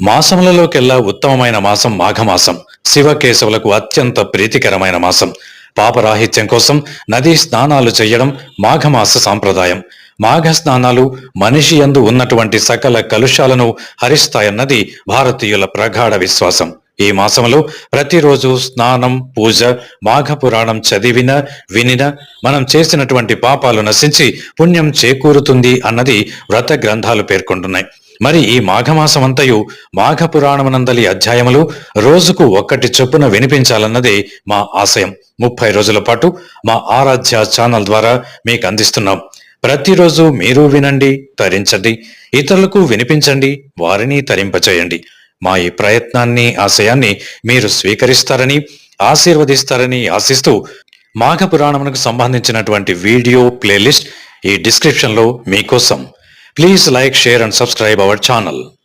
మాసములలోకెల్లా ఉత్తమమైన మాసం మాఘమాసం. శివకేశవులకు అత్యంత ప్రీతికరమైన మాసం. పాపరాహిత్యం కోసం నదీ స్నానాలు చేయడం మాఘమాస సాంప్రదాయం. మాఘ స్నానాలు మనిషి యందు ఉన్నటువంటి సకల కలుషాలను హరిస్తాయన్నది భారతీయుల ప్రగాఢ విశ్వాసం. ఈ మాసంలో ప్రతిరోజు స్నానం పూజ మాఘ పురాణం చదివిన వినిన మనం చేసినటువంటి పాపాలు నశించి పుణ్యం చేకూరుతుంది అన్నది వ్రత గ్రంథాలు పేర్కొంటున్నాయి. మరి ఈ మాఘమాసమంతయు మాఘపురాణమునందలి మాఘ అధ్యాయములు రోజుకు ఒక్కటి చొప్పున వినిపించాలన్నదే మా ఆశయం. ముప్పై రోజుల పాటు మా ఆరాధ్య ఛానల్ ద్వారా మీకు అందిస్తున్నాం. ప్రతిరోజు మీరు వినండి తరించండి ఇతరులకు వినిపించండి వారిని తరింపచేయండి. మా ఈ ప్రయత్నాన్ని ఆశయాన్ని మీరు స్వీకరిస్తారని ఆశీర్వదిస్తారని ఆశిస్తూ మాఘ పురాణమునకు సంబంధించినటువంటి వీడియో ప్లేలిస్ట్ ఈ డిస్క్రిప్షన్లో మీకోసం. Please like, share and subscribe our channel.